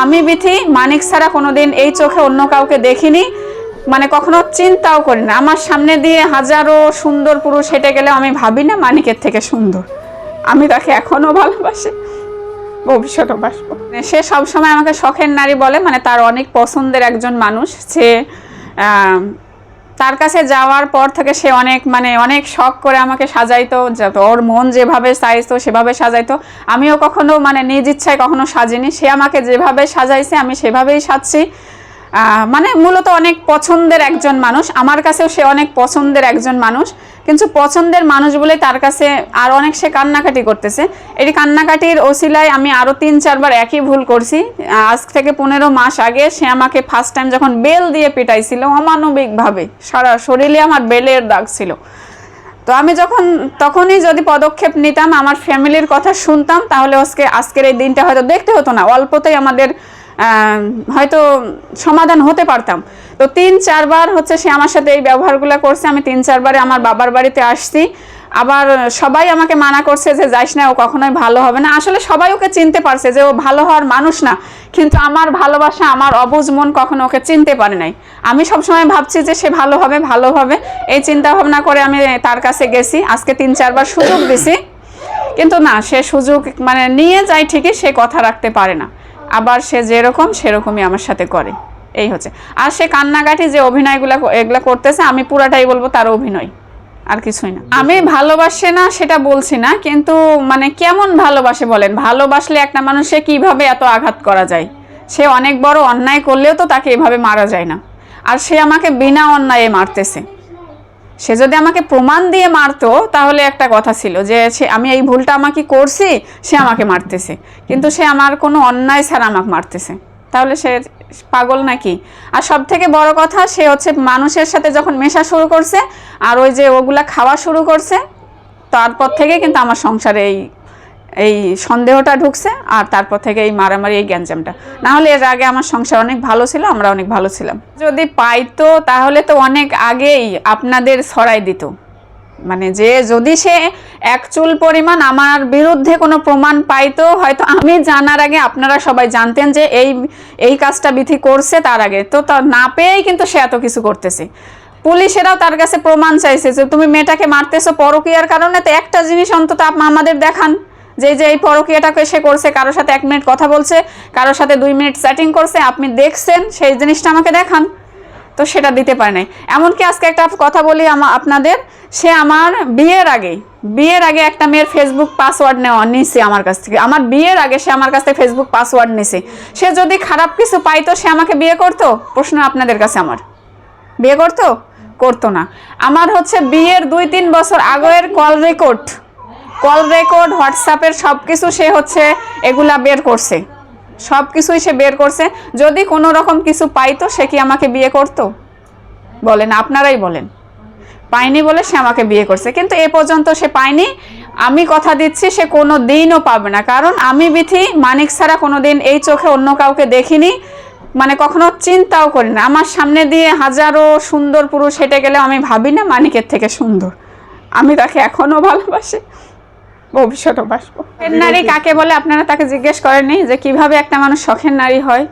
আমি বিথি, মানিক ছাড়া কোনোদিন এই চোখে অন্য কাউকে দেখিনি। মানে কখনো চিন্তাও করি না। আমার সামনে দিয়ে হাজারো সুন্দর পুরুষ হেঁটে গেলে আমি ভাবি না মানিকের থেকে সুন্দর। আমি তাকে এখনও ভালোবাসি। ভবিষ্যতেও বাসবো। সে সবসময় আমাকে শখের নারী বলে মানে তার অনেক পছন্দের একজন মানুষ। সে তার কাছে যাওয়ার পর থেকে সে অনেক মানে অনেক শখ করে আমাকে সাজাইতো ওর মন যেভাবে চাইতো সেভাবে সাজাইতো। আমিও কখনো মানে নিজ ইচ্ছায় কখনো সাজিনি। সে আমাকে যেভাবে সাজাইছে, আমি সেভাবেই সাজছি। মানে মূলত অনেক পছন্দের একজন মানুষ। আমার কাছেও সে অনেক পছন্দের একজন মানুষ। কিন্তু পছন্দের মানুষ বলে তার কাছে আর অনেক সে কান্নাকাটি করতেছে। এই কান্নাকাটির ওসিলায় আমি আরও তিন, চারবার একই ভুল করছি। আজ থেকে পনেরো মাস আগে সে আমাকে ফার্স্ট টাইম যখন বেল দিয়ে পিটাইছিল অমানবিকভাবে, সারা শরীরে আমার বেলের দাগ ছিল। তো আমি যখন, তখনই যদি পদক্ষেপ নিতাম, আমার ফ্যামিলির কথা শুনতাম, তাহলে আজকে, আজকের এই দিনটা হয়তো দেখতে হতো না। অল্পতেই আমাদের হয়তো সমাধান হতে পারতাম। তো তিন, চারবার হচ্ছে সে আমার সাথে এই ব্যবহারগুলো করছে। আমি তিন, চারবারে আমার বাবার বাড়িতে আসছি। আবার সবাই আমাকে মানা করছে যে, যাইস না, ও কখনোই ভালো হবে না। আসলে সবাই ওকে চিনতে পারছে যে, ও ভালো হওয়ার মানুষ না। কিন্তু আমার ভালোবাসা, আমার অবুজ মন কখনো ওকে চিনতে পারে নাই। আমি সবসময় ভাবছি যে, সে ভালো হবে ভালো হবে। এই চিন্তা ভাবনা করে আমি তার কাছে গেছি। আজকে তিন, চারবার সুযোগ দিছি। কিন্তু না, সে সুযোগ মানে নিয়ে যায় ঠিকই, সে কথা রাখতে পারে না। আবার সে যেরকম সেরকমই আমার সাথে করে। এই হচ্ছে। আর সে কান্নাকাটি যে অভিনয়গুলো এগুলো করতেছে আমি পুরাটাই বলব তার অভিনয়। আর কিছুই না। আমি ভালোবাসে না সেটা বলছি না কিন্তু মানে কেমন ভালোবাসে বলেন? ভালোবাসলে একটা মানুষে কীভাবে এত আঘাত করা যায়? সে অনেক বড় অন্যায় করলেও তো তাকে এভাবে মারা যায় না। আর সে আমাকে বিনা অন্যায়ে মারতেছে। সে যদি আমাকে প্রমাণ দিয়ে মারতো, তাহলে একটা কথা ছিল যে, সে আমি এই ভুলটা আমাকে করছি, সে আমাকে মারতেছে। কিন্তু সে আমার কোনো অন্যায় ছাড়া আমাকে মারতেছে। তাহলে সে পাগল নাকি? আর সব থেকে বড় কথা, সে হচ্ছে মানুষের সাথে যখন মেশা শুরু করছে, আর ওই যে ওগুলা খাওয়া শুরু করছে, তারপর থেকে কিন্তু আমার সংসারে এই এই সন্দেহটা ঢুকছে আর তারপর থেকে এই মারামারি, এই গ্যাঞ্জামটা। না হলে এর আগে আমার সংসার অনেক ভালো ছিল, আমরা অনেক ভালো ছিলাম। যদি পাইতো তাহলে তো অনেক আগেই আপনাদের ছড়াই দিত। মানে যে যদি সে এক চুল পরিমাণ আমার বিরুদ্ধে কোনো প্রমাণ পাইতো, হয়তো আমি জানার আগে আপনারা সবাই জানতেন যে এই এই কাজটা বিধি করছে তার আগে। তো না পেয়েই কিন্তু সে এত কিছু করতেছে। পুলিশেরাও তার কাছে প্রমাণ চাইছে যে তুমি মেয়েটাকে মারতেছো পরকীয়ার কারণে, তো একটা জিনিস অন্তত আমাদের দেখান। যে যে এই পরকীয়াটাকে সে করছে, কারোর সাথে এক মিনিট কথা বলছে, কারোর সাথে দুই মিনিট চ্যাটিং করছে, আপনি দেখছেন, সেই জিনিসটা আমাকে দেখান। তো সেটা দিতে পারে নাই। এমনকি আজকে একটা কথা বলি আমা আপনাদের, সে আমার বিয়ের আগে বিয়ের আগে একটা মেয়ের ফেসবুক পাসওয়ার্ড নেওয়া নিছে আমার কাছ থেকে। আমার বিয়ের আগে সে আমার কাছ থেকে ফেসবুক পাসওয়ার্ড নিছে। সে যদি খারাপ কিছু পাইতো, সে আমাকে বিয়ে করতো? প্রশ্ন আপনাদের কাছে আমার। বিয়ে করতো? করতো না। আমার হচ্ছে বিয়ের দুই তিন বছর আগের কল রেকর্ড কল রেকর্ড, হোয়াটসঅ্যাপের সব কিছু সে হচ্ছে এগুলা বের করছে। সব কিছুই সে বের করছে। যদি কোনো রকম কিছু পাইতো, সে কি আমাকে বিয়ে করতো? বলেন, আপনারাই বলেন। পায়নি বলে সে আমাকে বিয়ে করছে। কিন্তু এ পর্যন্ত সে পায়নি। আমি কথা দিচ্ছি, সে কোনো দিনও পাবে না। কারণ আমি বিথি, মানিক ছাড়া কোনো দিন এই চোখে অন্য কাউকে দেখিনি। মানে কখনো চিন্তাও করি না। আমার সামনে দিয়ে হাজারো সুন্দর পুরুষ হেঁটে গেলে আমি ভাবি না মানিকের থেকে সুন্দর। আমি তাকে এখনও ভালোবাসি। ভবিষ্যতেও বাসবো নারী কাকে বলে? আপনারা তাকে জিজ্ঞেস করেননি যে কীভাবে একটা মানুষ শখের নারী হয়?